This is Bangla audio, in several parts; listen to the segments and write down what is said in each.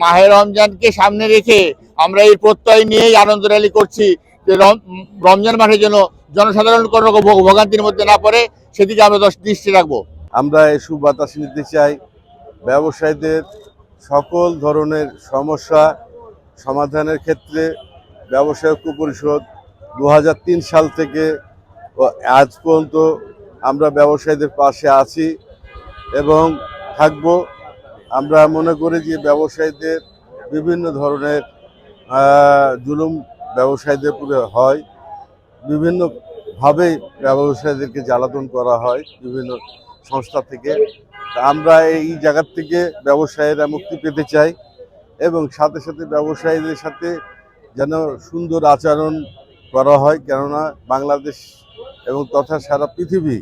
মাহে রমজানকে সামনে রেখে আমরা এই প্রত্যয় নিয়েই আনন্দ র্যালি করছি যে রম- রমজান মাসের জন্য জনসাধারণ কোনো রকম ভোগ- ভোগান্তির মধ্যে না পড়ে, সেদিকে আমরা দশ দৃষ্টি রাখব। আমরা এই সুবাতাস নিতে চাই। ব্যবসায়ীদের সকল ধরনের সমস্যা সমাধানের ক্ষেত্রে ব্যবসায় ঐক্য পরিষদ দু হাজার তিন সাল থেকে আজ পর্যন্ত আমরা ব্যবসায়ীদের পাশে আছি এবং থাকব। আমরা মনে করি যে ব্যবসায়ীদের বিভিন্ন ধরনের জুলুম ব্যবসায়ীদের উপরে হয়। বিভিন্নভাবেই ব্যবসায়ীদেরকে জ্বালাতন করা হয় বিভিন্ন সংস্থা থেকে। আমরা এই জায়গার থেকে ব্যবসায়ীরা মুক্তি পেতে চাই এবং সাথে সাথে ব্যবসায়ীদের সাথে যেন সুন্দর আচরণ করা হয়। কেননা বাংলাদেশ এবং তথা সারা পৃথিবী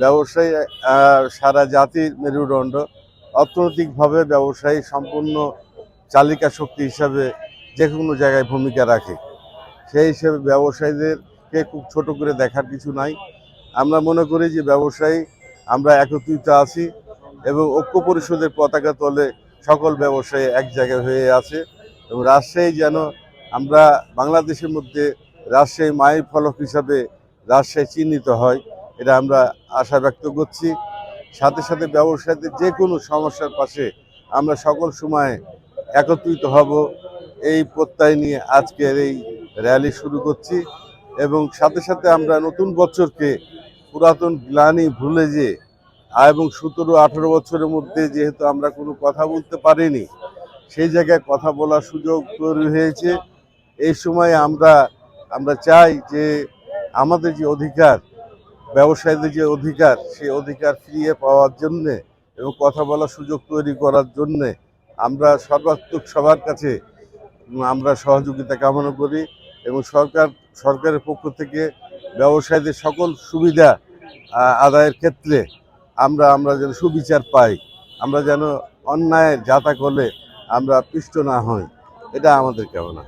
ব্যবসায়ী সারা জাতির মেরুদণ্ড। অর্থনৈতিকভাবে ব্যবসায়ী সম্পূর্ণ চালিকা শক্তি হিসাবে যে কোনো জায়গায় ভূমিকা রাখে। সেই হিসেবে ব্যবসায়ীদেরকে খুব ছোট করে দেখার কিছু নাই। আমরা মনে করি যে ব্যবসায়ী, আমরা একত্রিত আছি এবং ঐক্য পরিষদের পতাকা তলে সকল ব্যবসায়ী এক জায়গায় হয়ে আছে এবং রাজশাহী যেন আমরা বাংলাদেশের মধ্যে রাজশাহী মায়ের ফলক হিসাবে রাজশাহী চিহ্নিত হয়, এটা আমরা আশা ব্যক্ত করছি। সাথে সাথে ব্যবসায়ীদের যে কোনো সমস্যার পাশে আমরা সকল সময় একত্রিত হব। এই প্রত্যয় নিয়ে আজকের এই র্যালি শুরু করছি এবং সাথে সাথে আমরা নতুন বছরকে পুরাতন গ্লানি ভুলে যে এবং সতেরো, আঠেরো বছরের মধ্যে যেহেতু আমরা কোনো কথা বলতে পারিনি, সেই জায়গায় কথা বলার সুযোগ তৈরি হয়েছে। এই সময় আমরা আমরা চাই যে আমাদের যে অধিকার ব্যবসায়ীদের যে অধিকার, সেই অধিকার ফিরিয়ে পাওয়ার জন্যে এবং কথা বলার সুযোগ তৈরি করার জন্যে আমরা সর্বাত্মক সবার কাছে আমরা সহযোগিতা কামনা করি এবং সরকার, সরকারের পক্ষ থেকে ব্যবসায়ীদের সকল সুবিধা আদায়ের ক্ষেত্রে আমরা আমরা যেন সুবিচার পাই, আমরা যেন অন্যায় যাতা করলে আমরা পিষ্ট না হই। এটা আমাদের কামনা।